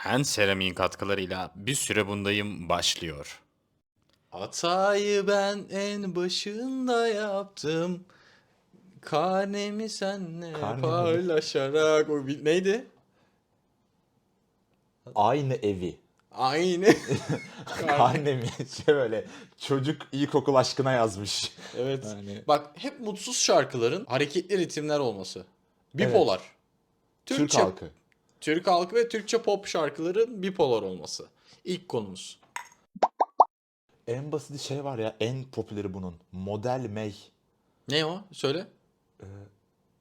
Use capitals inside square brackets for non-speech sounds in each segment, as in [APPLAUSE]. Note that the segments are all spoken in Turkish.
Hen Seramik'in katkılarıyla bir süre bundayım başlıyor. Hatayı ben en başında yaptım. Karnemi senle Karne mi? paylaşarak. O bir- neydi? Aynı evi. Aynı. [LAUGHS] Karnemi şey böyle çocuk ilkokul aşkına yazmış. evet. Yani- Bak hep mutsuz şarkıların hareketli ritimler olması. Evet. Bipolar. Türk halkı. Türk halkı ve Türkçe pop şarkıların bipolar olması. İlk konumuz. En basit şey var ya en popüleri bunun. Model May. Ne o? Söyle.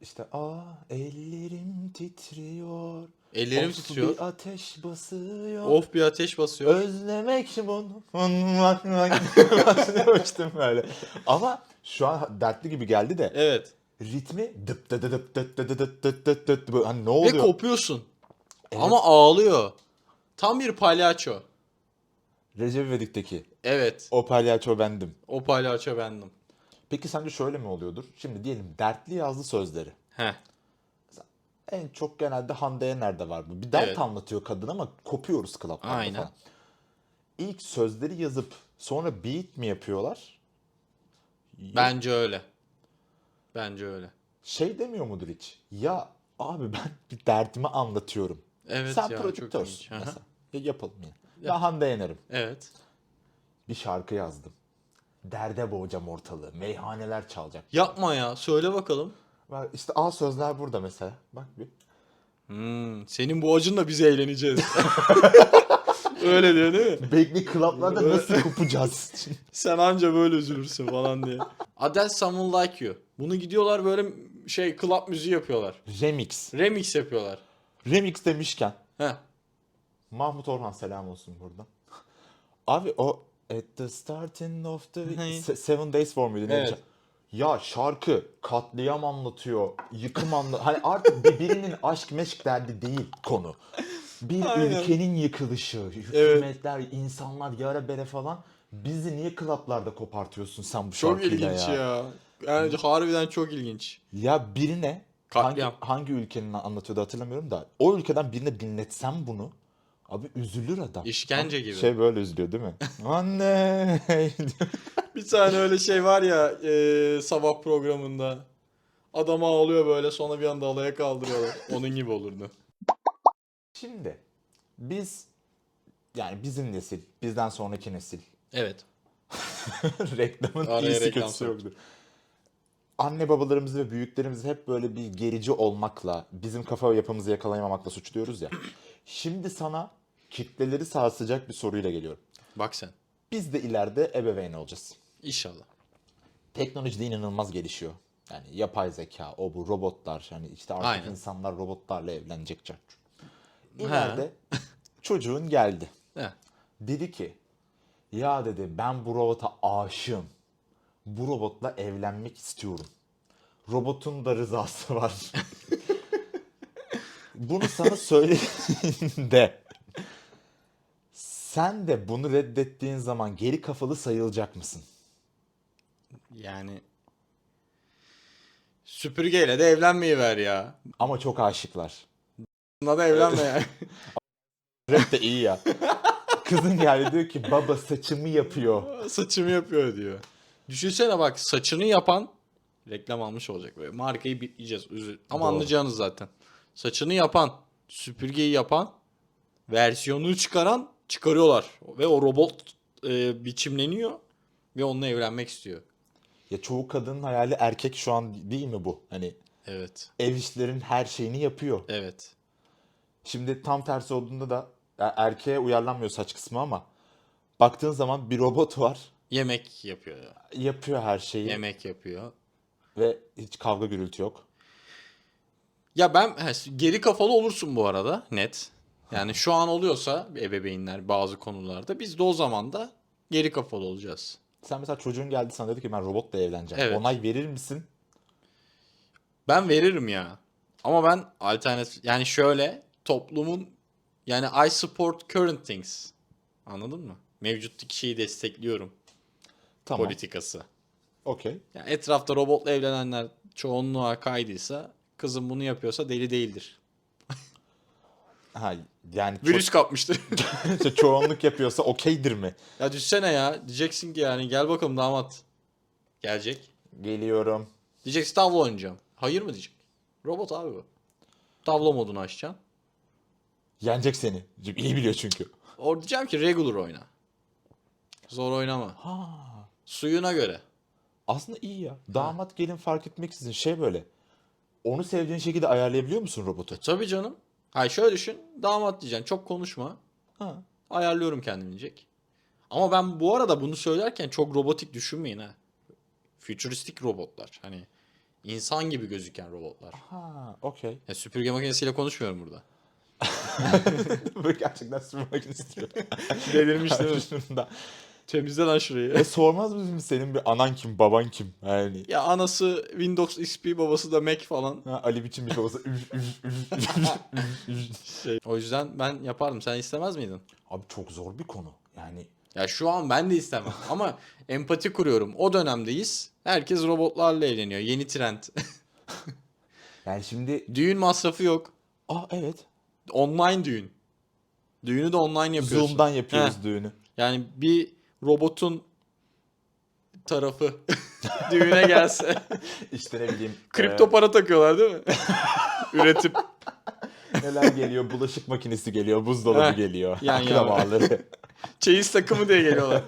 İşte aa ellerim titriyor. Ellerim of, titriyor. Bir ateş basıyor. Of bir ateş basıyor. Özlemek bunu. Başlamıştım böyle. Ama şu an dertli gibi geldi de Evet. ritmi dıp dıp dıp dıp dıp dıp dıp dıp dıp dıp hani ne Ve oluyor? kopuyorsun. Evet. Ama ağlıyor. Tam bir palyaço. Recep İvedik'teki Evet. o palyaço bendim. O palyaço bendim. Peki sence şöyle mi oluyordur? Şimdi diyelim dertli yazdı sözleri. Heh. En çok genelde Hande Yener'de var bu. Bir dert Evet. anlatıyor kadın ama kopuyoruz klaplarda Aynen. falan. İlk sözleri yazıp sonra beat mi yapıyorlar? Bence öyle. Bence öyle. Şey demiyor mudur hiç? Ya abi ben bir derdimi anlatıyorum. Evet Sen ya çok prodüktörsün. Aha. mesela. Ya yapalım ya. Ben Hande Yener'im. Evet. Bir şarkı yazdım. Derde boğacağım ortalığı. Meyhaneler çalacak. Yapma ya. Söyle bakalım. Bak işte al sözler burada mesela. Bak bir. Hmm, senin bu acınla biz eğleneceğiz. [LAUGHS] öyle diyor değil mi? Bekli klaplarda nasıl kopacağız? [LAUGHS] Sen anca böyle üzülürsün falan diye. Adele Someone Like You. Bunu gidiyorlar böyle şey club müziği yapıyorlar. Remix. Remix yapıyorlar. Remix demişken Heh. Mahmut Orhan selam olsun buradan. Abi o At the starting of the Se- Seven Days for muydu? neydi? Evet. Ya şarkı katliam anlatıyor, yıkım anlatıyor. Hani artık bir- birinin [LAUGHS] aşk meşk derdi değil konu. Bir Aynen. ülkenin yıkılışı, hükümetler, insanlar yara bere falan. Bizi niye klaplarda kopartıyorsun sen bu Çok şarkıyla ilginç ya? ya. Yani harbiden çok ilginç. Ya birine hangi, Katliam. hangi ülkenin anlatıyordu hatırlamıyorum da o ülkeden birine dinletsem bunu abi üzülür adam. İşkence gibi. Şey böyle üzülüyor değil mi? [LAUGHS] Anne. [LAUGHS] Bir tane öyle şey var ya e, sabah programında. Adam ağlıyor böyle sonra bir anda alaya kaldırıyorlar. Onun gibi olurdu. Şimdi biz yani bizim nesil, bizden sonraki nesil Evet. [LAUGHS] reklamın Araya iyisi reklam kötüsü soktuk. yoktur. Anne babalarımızı ve büyüklerimizi hep böyle bir gerici olmakla, bizim kafa yapımızı yakalayamamakla suçluyoruz ya. Şimdi sana kitleleri sarsacak bir soruyla geliyorum. Bak sen. Biz de ileride ebeveyn olacağız. İnşallah. Teknoloji de inanılmaz gelişiyor. Yani yapay zeka, o bu robotlar, hani işte artık Aynen. insanlar robotlarla evlenecek. çocuk. İleride [LAUGHS] çocuğun geldi. Heh. Dedi ki, ya dedi ben bu robota aşığım. Bu robotla evlenmek istiyorum. Robotun da rızası var. [LAUGHS] bunu sana söylediğinde sen de bunu reddettiğin zaman geri kafalı sayılacak mısın? Yani süpürgeyle de evlenmeyi ver ya. Ama çok aşıklar. Buna da evlenme ya. [LAUGHS] Rap de iyi ya. Kızın geldi diyor ki baba saçımı yapıyor. Saçımı yapıyor diyor. Düşünsene bak saçını yapan reklam almış olacak böyle. Markayı bitleyeceğiz. Üzül. Ama Doğru. anlayacağınız zaten. Saçını yapan, süpürgeyi yapan, versiyonunu çıkaran çıkarıyorlar. Ve o robot e, biçimleniyor ve onunla evlenmek istiyor. Ya çoğu kadının hayali erkek şu an değil mi bu? Hani Evet. ev işlerin her şeyini yapıyor. Evet. Şimdi tam tersi olduğunda da ya erkeğe uyarlanmıyor saç kısmı ama baktığın zaman bir robot var. Yemek yapıyor. Yapıyor her şeyi Yemek yapıyor. ve hiç kavga gürültü yok. Ya ben he, geri kafalı olursun bu arada net. Yani şu an oluyorsa ebeveynler bazı konularda biz de o zaman da geri kafalı olacağız. Sen mesela çocuğun geldi sana dedi ki ben robotla evleneceğim. Evet. Onay verir misin? Ben veririm ya. Ama ben alternatif yani şöyle toplumun yani I support current things. Anladın mı? Mevcuttaki şeyi destekliyorum Tamam. politikası. Okey. Yani etrafta robotla evlenenler çoğunluğa kaydıysa kızım bunu yapıyorsa deli değildir. [LAUGHS] Ha yani ço- Virüs kapmıştır. [LAUGHS] işte çoğunluk yapıyorsa okeydir mi? ya düşsene ya. Diyeceksin ki yani gel bakalım damat. Gelecek. Geliyorum. Diyeceksin tavla oynayacağım. Hayır mı diyecek. Robot abi bu. Tavla modunu açacaksın. Yenecek seni. İyi biliyor çünkü. Orada diyeceğim ki regular oyna. Zor oynama. Ha. Suyuna göre. Aslında iyi ya. Damat gelin fark etmeksizin şey böyle. Onu sevdiğin şekilde ayarlayabiliyor musun robotu? Tabii canım. Hayır şöyle düşün. Damat diyeceksin. Çok konuşma. Ha. Ayarlıyorum kendim diyecek. Ama ben bu arada bunu söylerken çok robotik düşünmeyin ha. Fütüristik robotlar. Hani insan gibi gözüken robotlar. Ha, okey. Ya süpürge makinesiyle konuşmuyorum burada. [LAUGHS] Böyle gerçekten sürmek istiyor. Delirmiş değil mi? Temizle lan şurayı. E sormaz mısın senin bir anan kim, baban kim? Yani ya anası Windows XP babası da Mac falan. ha, Ali biçim bir babası. Şey. O yüzden ben yapardım. Sen istemez miydin? Abi çok zor bir konu. Yani Ya şu an ben de istemem. Ama [LAUGHS] empati kuruyorum. O dönemdeyiz. Herkes robotlarla evleniyor. Yeni trend. [LAUGHS] yani şimdi Düğün masrafı yok. Aa evet. Online düğün. Düğünü de online yapıyorsun. Zoom'dan yapıyoruz Heh. düğünü. Yani bir robotun tarafı [LAUGHS] düğüne gelse İşte ne bileyim. kripto para takıyorlar değil mi? [LAUGHS] Üretip e, neler geliyor? Bulaşık makinesi geliyor, buzdolabı Heh, geliyor. yan. Akrabaları. [LAUGHS] çeyiz takımı diye geliyorlar.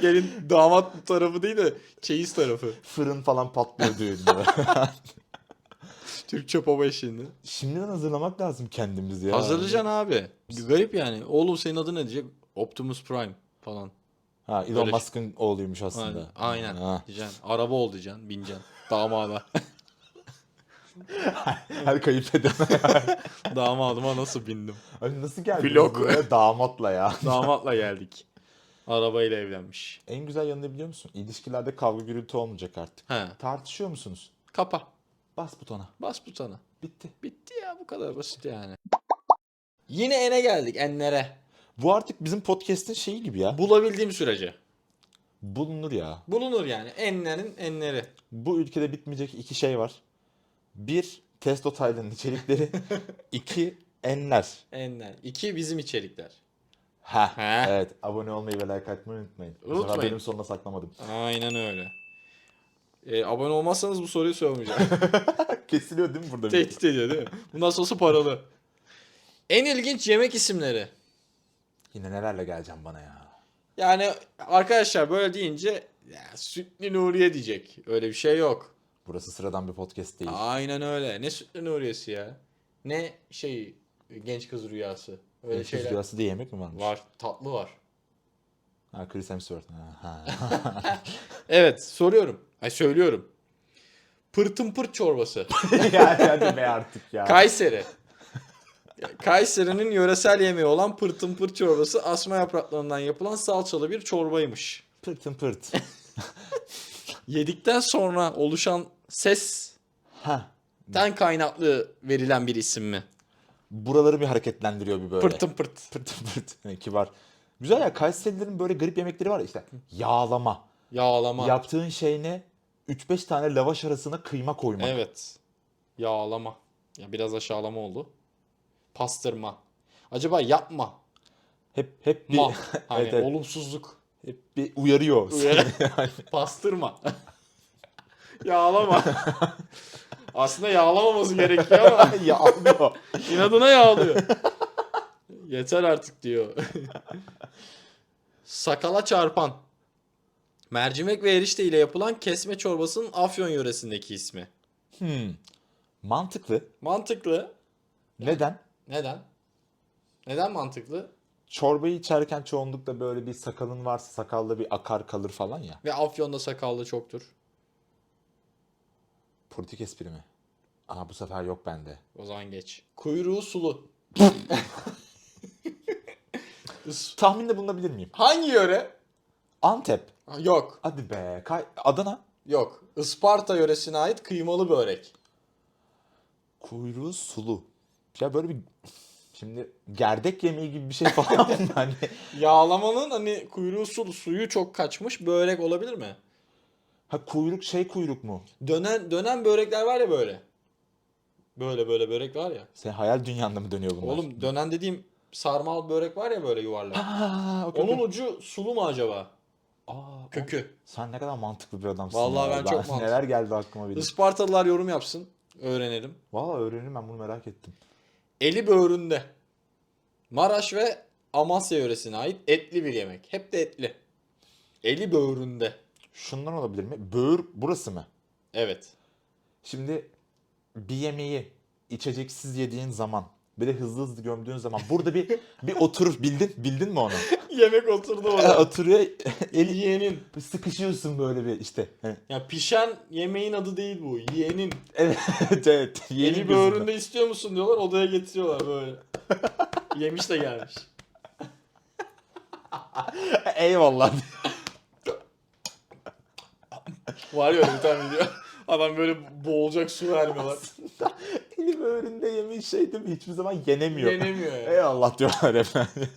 Gelin damat tarafı değil de çeyiz tarafı. Fırın falan patlıyor düğünde. Türkçe baba eşliğinde. Şimdiden hazırlamak lazım kendimizi ya. Hazırlayacaksın abi. Garip yani. Oğlum senin adın ne diyecek? Optimus Prime falan. Ha Elon Böyle- Musk'ın oğluymuş aslında. Aynen. Aynen. Ha. Diyeceksin. Araba ol diyeceksin. Bineceksin. Damada. [LAUGHS] Her kayıp eden. [LAUGHS] Damadıma nasıl bindim? Abi nasıl geldiniz Vlog. damatla ya? [LAUGHS] Damatla geldik. Arabayla evlenmiş. En güzel yanı ne biliyor musun? İlişkilerde kavga gürültü olmayacak artık. He. Tartışıyor musunuz? Kapa. Bas butona. Bas butona. Bitti. Bitti ya bu kadar basit yani. Yine ene geldik enlere. Bu artık bizim podcast'in şeyi gibi ya. Bulabildiğim sürece. Bulunur ya. Bulunur yani. Enlerin enleri. Bu ülkede bitmeyecek iki şey var. Bir, Testo Taylan'ın içerikleri. [LAUGHS] iki, enler. Enler. İki bizim içerikler. Ha. Evet. Abone olmayı ve like atmayı unutmayın. Unutmayın. benim sonuna saklamadım. Aynen öyle. E, abone olmazsanız bu soruyu sormayacağım. [LAUGHS] Kesiliyor değil mi burada? Tehdit ediyor değil mi? Bundan sonrası paralı. En ilginç yemek isimleri. Yine nelerle geleceğim bana ya. Yani arkadaşlar böyle deyince ya, Sütlü Nuriye diyecek. Öyle bir şey yok. Burası sıradan bir podcast değil. Aynen öyle. Ne Sütlü Nuriye'si ya? Ne şey genç kız rüyası. Öyle Öyle şeyler rüyası diye yemek mi varmış? var. Tatlı var. Ha Chris Hemsworth. [LAUGHS] Evet soruyorum. Ay söylüyorum. Pırtın pırt çorbası. [LAUGHS] yani hadi be artık ya. Kayseri. Kayseri'nin yöresel yemeği olan pırtın pırt çorbası asma yapraklarından yapılan salçalı bir çorbaymış. Pırtın pırt. [LAUGHS] Yedikten sonra oluşan sesten ha. kaynaklı verilen bir isim mi? Buraları bir hareketlendiriyor bir böyle. Pırtın pırt. Pırtın pırt. [LAUGHS] Kibar. Güzel ya Kayserilerin böyle garip yemekleri var ya işte. Yağlama. Yağlama. Yaptığın şey ne? 3-5 tane lavaş arasına kıyma koymak. Evet. Yağlama. Ya biraz aşağılama oldu. Pastırma. Acaba yapma. Hep hep bir, Ma. [LAUGHS] Hani Evet, evet. olumsuzluk. hep bir uyarıyor. Uyarı. [LAUGHS] Pastırma. [LAUGHS] yağlama. Aslında yağlamaması gerekiyor ama Yağlıyor. inadına yağlıyor. Yeter artık diyor. Sakala çarpan. Mercimek ve erişte ile yapılan kesme çorbasının Afyon yöresindeki ismi. Hmm. Mantıklı. Mantıklı. Neden? Neden? Neden mantıklı? Çorbayı içerken çoğunlukla böyle bir sakalın varsa sakalda bir akar kalır falan ya. Ve Afyon'da sakallı çoktur. Politik espri mi? Aa bu sefer yok bende. O zaman geç. Kuyruğu sulu. [LAUGHS] Tahminde bulunabilir miyim? Hangi yöre? Antep. Ha, Yok. Hadi be. Kay- Adana. Yok. Isparta yöresine ait kıymalı börek. Kuyruğu sulu. Ya böyle bir şimdi gerdek yemeği gibi bir şey falan mı? [LAUGHS] hani Yağlamanın hani kuyruğu sulu suyu çok kaçmış börek olabilir mi? ha kuyruk şey kuyruk mu? Dönen dönen börekler var ya böyle. Böyle böyle börek var ya. Sen hayal dünyanda mı dönüyor bunlar? Oğlum dönen dediğim sarmal börek var ya böyle yuvarlak. Aa, okey, Onun okey. ucu sulu mu acaba? Aa, Kökü. Sen ne kadar mantıklı bir adamsın Vallahi ya. ben çok [LAUGHS] mantıklı. Neler geldi aklıma benim. Ispartalılar yorum yapsın. Öğrenelim. Valla öğrenirim ben bunu merak ettim. Eli böğründe. Maraş ve Amasya yöresine ait etli bir yemek. Hep de etli. Eli böğründe. Şundan olabilir mi? Böğür burası mı? Evet. Şimdi bir yemeği içeceksiz yediğin zaman böyle hızlı hızlı gömdüğün zaman burada bir bir oturur bildin bildin mi onu? [LAUGHS] Yemek oturdu orada. Oturuyor [LAUGHS] eli Yiyenin. sıkışıyorsun böyle bir işte. Hani, Ya pişen yemeğin adı değil bu. Yiyenin. Evet evet. Yeni Eli böğründe istiyor musun diyorlar odaya getiriyorlar böyle. [LAUGHS] Yemiş de gelmiş. Eyvallah. Var ya öyle bir tane video. Adam böyle boğulacak su vermiyorlar. Eli böğründe yemeği şey değil mi? Hiçbir zaman yenemiyor. Yenemiyor yani. Eyvallah diyorlar efendim.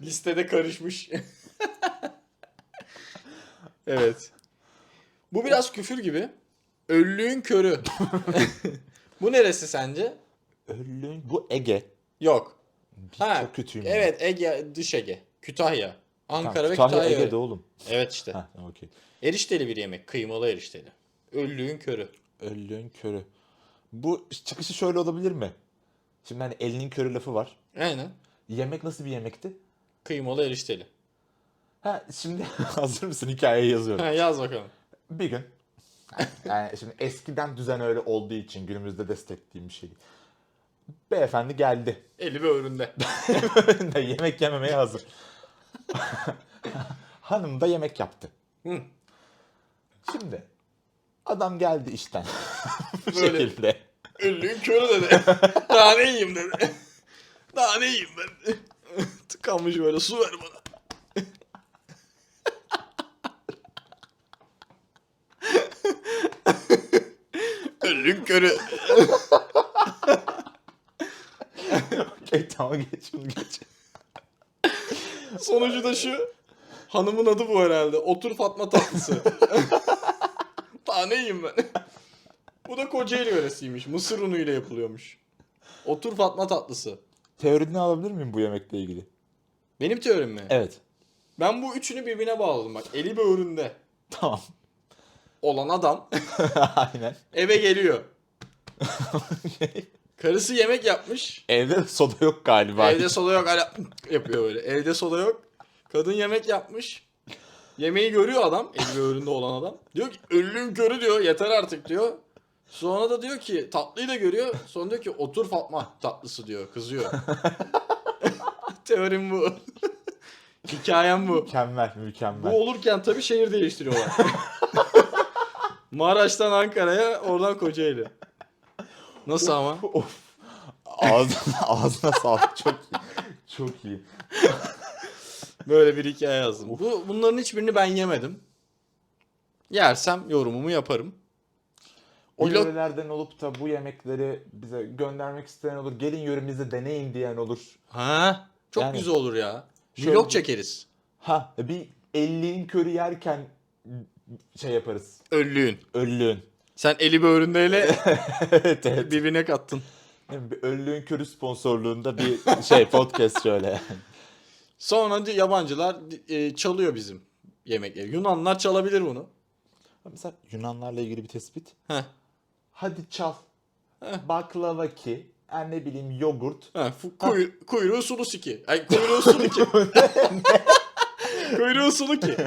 Listede karışmış. [LAUGHS] evet. Bu biraz küfür gibi. Öllüğün körü. [LAUGHS] Bu neresi sence? Ölün bu Ege. Yok. Ha, Çok kötüyüm. Evet Ege, dış Ege. Kütahya. Tamam, Ankara ve Kütahya Kütahya. Ege'de oğlum. Evet işte. Ha, okey. Erişteli bir yemek. Kıymalı erişteli. Öllüğün körü. Öllüğün körü. Bu çıkışı şöyle olabilir mi? Şimdi hani elinin körü lafı var. Aynen. Yemek nasıl bir yemekti? Kıymalı erişteli. Ha şimdi [LAUGHS] hazır mısın hikayeyi yazıyorum. Ha, yaz bakalım. Bir gün yani şimdi eskiden düzen öyle olduğu için günümüzde desteklediğim bir şey. Beyefendi geldi. Eli böğründe. [LAUGHS] Da yemek yememeye hazır. [LAUGHS] Hanım da yemek yaptı. Hı. Şimdi adam geldi işten. Bu Böyle. şekilde. Öllüğün körü dedi. [LAUGHS] Daha ne yiyeyim dedi. Daha ne yiyeyim ben. Tıkanmış böyle su ver bana. Öllüğün körü. Okey tamam geç bunu geç. Sonucu da şu. Hanımın adı bu herhalde. Otur Fatma tatlısı. [LAUGHS] Daha ne yiyeyim ben? Bu da Kocaeli yöresiymiş. Mısır unuyla yapılıyormuş. Otur Fatma tatlısı. Teorini alabilir miyim bu yemekle ilgili? Benim teorim mi? Evet. Ben bu üçünü birbirine bağladım bak. Eli böğründe Tamam. olan adam [LAUGHS] Aynen. eve geliyor. Karısı yemek yapmış. Evde de soda yok galiba. Evde soda yok. Hala [LAUGHS] yapıyor böyle. Evde soda yok. Kadın yemek yapmış. Yemeği görüyor adam. Eli böğründe olan adam. Diyor ki ölüm körü diyor. Yeter artık diyor. Sonra da diyor ki tatlıyı da görüyor. Sonra diyor ki otur Fatma tatlısı diyor. Kızıyor. [LAUGHS] Teorim bu. [LAUGHS] Hikayem bu. Mükemmel, Bu mükemmel. olurken tabii şehir değiştiriyorlar. [LAUGHS] Maraş'tan Ankara'ya, oradan Kocaeli. Nasıl ama? of. Ağzına, ağzına sağlık. Çok iyi. Çok iyi. Böyle bir hikaye yazdım. Bu bunların hiçbirini ben yemedim. Yersem yorumumu yaparım. O yörelerden olup da bu yemekleri bize göndermek isteyen olur. Gelin yöremizde deneyin diyen olur. Ha? Çok Yani- güzel olur ya. Şöyle Vlog bir- çekeriz. Ha bir elliğin körü yerken şey yaparız. Öllüğün. Öllüğün. Sen eli böğründeyle [LAUGHS] evet evet. birbirine kattın. Bir öllüğün körü sponsorluğunda bir şey podcast şöyle. [LAUGHS] Sonra yabancılar e, çalıyor bizim yemekleri. Yunanlar çalabilir bunu. Mesela Yunanlarla ilgili bir tespit. Heh. Hadi çal. Heh. Baklava ki. Yani ne bileyim yogurt. Ha, kuy- kuyruğu sulu siki. Ay kuyruğu sulu ki. [LAUGHS] kuyruğu sulu ki. [LAUGHS]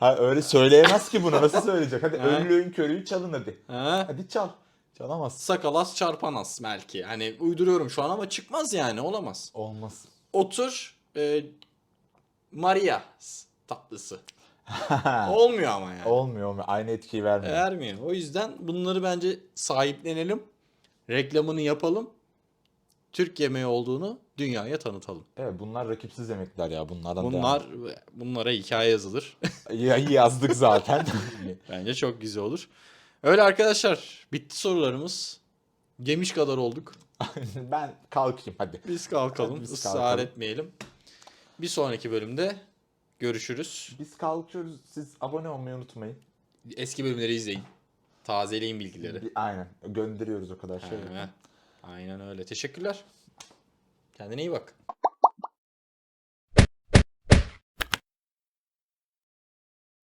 Ha öyle söyleyemez ki bunu. Nasıl söyleyecek? Hadi Ha. öllüğün körüyü çalın hadi. Ha? Hadi çal. Çalamaz. Sakalas çarpanas belki. Hani uyduruyorum şu an ama çıkmaz yani olamaz. Olmaz. Otur e, Maria tatlısı. [LAUGHS] Olmuyor ama yani. olmuyor olmuyor. Aynı etkiyi vermiyor. Vermiyor. O yüzden bunları bence sahiplenelim. Reklamını yapalım. Türk yemeği olduğunu dünyaya tanıtalım. Evet bunlar rakipsiz yemekler ya. Bunlardan devam. Bunlar bunlara hikaye yazılır. [LAUGHS] Ya, yazdık zaten. [LAUGHS] bence çok güzel olur. Öyle arkadaşlar. Bitti sorularımız. Gemiş kadar olduk. ben kalkayım hadi. Biz kalkalım. Biz kalkalım. etmeyelim. Bir sonraki bölümde görüşürüz. Biz kalkıyoruz. Siz abone olmayı unutmayın. Eski bölümleri izleyin. Tazeleyin bilgileri. Aynen. Gönderiyoruz o kadar şey. He, Aynen öyle. Teşekkürler. Kendine iyi bak.